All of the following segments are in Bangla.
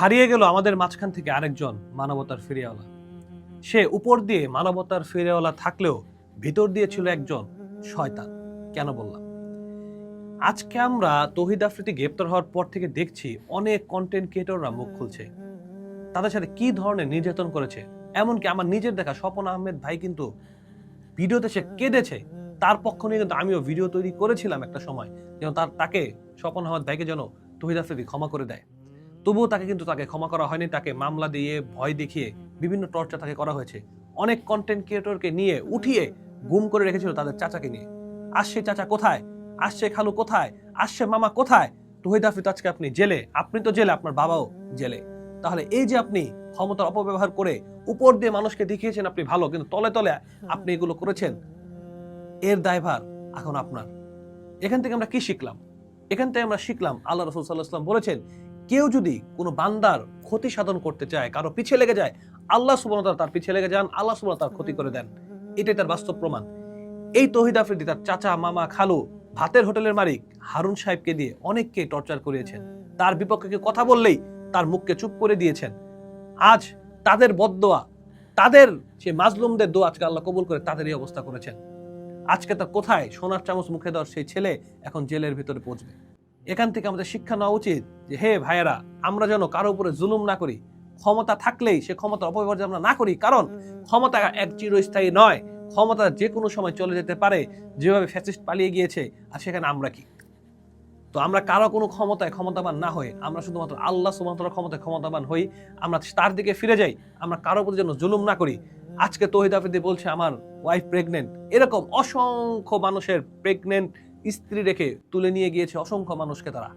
হারিয়ে গেল আমাদের মাঝখান থেকে আরেকজন মানবতার ফিরিয়াওয়ালা সে উপর দিয়ে মানবতার ফিরিয়াওয়ালা থাকলেও ভিতর দিয়ে ছিল একজন শয়তান। কেন বললাম? আজকে আমরা তহিদ আফ্রিদি গ্রেপ্তার হওয়ার পর থেকে দেখছি অনেক কন্টেন্ট ক্রিয়েটররা মুখ খুলছে। তাদের সাথে কি ধরনের নির্যাতন করেছে? এমনকি আমার নিজের দেখা স্বপন আহমেদ ভাই কিন্তু ভিডিওতে সে কেঁদেছে। তার পক্ষ নিয়ে কিন্তু আমিও ভিডিও তৈরি করেছিলাম একটা সময়। যেন তার তাকে স্বপন আহমেদ ভাইকে যেন তহিদ আফ্রিদি ক্ষমা করে দেয়। তবুও তাকে কিন্তু তাকে ক্ষমা করা হয়নি, তাকে মামলা দিয়ে ভয় দেখিয়ে বিভিন্ন টর্চার তাকে করা হয়েছে। অনেক কন্টেন্ট ক্রিয়েটরকে নিয়ে উঠিয়ে গুম করে রেখেছিল তাদের চাচাকে নিয়ে। আসছে চাচা কোথায়? আসছে খালু কোথায়? আসছে মামা কোথায়? তহিদ আফ্রিদ আজকে আপনি জেলে? আপনি তো জেলে, আপনার বাবাও জেলে। তাহলে এই যে আপনি ক্ষমতার অপব্যবহার করে উপর দিয়ে মানুষকে দেখিয়েছেন আপনি ভালো, কিন্তু তলে তলে আপনি এগুলো করেছেন, এর দায়ভার এখন আপনার। এখান থেকে আমরা কি শিখলাম? এখান থেকে আমরা শিখলাম, আল্লাহ রসুল সাল্লাহাম বলেছেন কেউ যদি কোনো বান্দার ক্ষতি সাধন করতে চায়, কারও পিছিয়ে লেগে যায়, আল্লাহ সুবনতা তার পিছিয়ে লেগে যান, আল্লাহ সুবন তার ক্ষতি করে দেন। এটাই তার বাস্তব প্রমাণ। এই তহিদ আফ্রিদি তার চাচা, মামা খালু, ভাতের হোটেলের মালিক হারুন সাহেবকে দিয়ে অনেককে টর্চার করিয়েছেন। তার বিপক্ষে কথা বললেই তার মুখকে চুপ করে দিয়েছেন। আজ তাদের বদদোয়া, তাদের সে মাজলুমদের দোয়া আজকে আল্লাহ কবুল করে তাদের এই অবস্থা করেছেন। আজকে তার কোথায়? সোনার চামচ মুখে দেওয়ার সেই ছেলে এখন জেলের ভিতরে পৌঁছবে। এখান থেকে আমাদের শিক্ষা নেওয়া উচিত যে হে ভাইয়েরা আমরা যেন কারও উপরে জুলুম না করি। ক্ষমতা থাকলেই সে ক্ষমতা অপব্যবহার আমরা না করি। কারণ ক্ষমতা এক চিরস্থায়ী নয়। ক্ষমতা যে কোনো সময় চলে যেতে পারে। যেভাবে ফ্যাসিস্ট পালিয়ে গিয়েছে আর সেখানে আমরা কি? তো আমরা কারও কোনো ক্ষমতায় ক্ষমতাবান না হয়ে আমরা শুধুমাত্র আল্লাহ সুমাত্র ক্ষমতায় ক্ষমতাবান হই। আমরা তার দিকে ফিরে যাই। আমরা কারও প্রতি যেন জুলুম না করি। আজকে তহিদ আফ্রিদি বলছে আমার ওয়াইফ প্রেগনেন্ট এরকম অসংখ্য মানুষের প্রেগনেন্ট স্ত্রী রেখে তুলে নিয়ে গিয়েছে অসংখ্য মানুষকে তারা।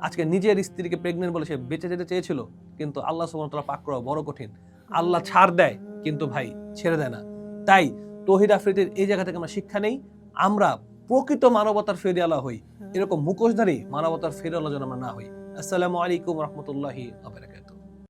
আজকে নিজের স্ত্রীকে প্রেগনেন্ট বলে সে বেঁচে যেতে চেয়েছিল কিন্তু আল্লাহ সুমতলা পাক করা বড় কঠিন। আল্লাহ ছাড় দেয় কিন্তু ভাই ছেড়ে দেয় না। তাই তহিদ আফ্রিদির এই জায়গা থেকে আমরা শিক্ষা নেই আমরা প্রকৃত মানবতার ফেরিয়ালা হই। এরকম মুখোশধারী মানবতার ফেরিয়ালা যেন আমরা না হই। আসসালামু আলাইকুম রহমতুল্লাহি আবরাকাত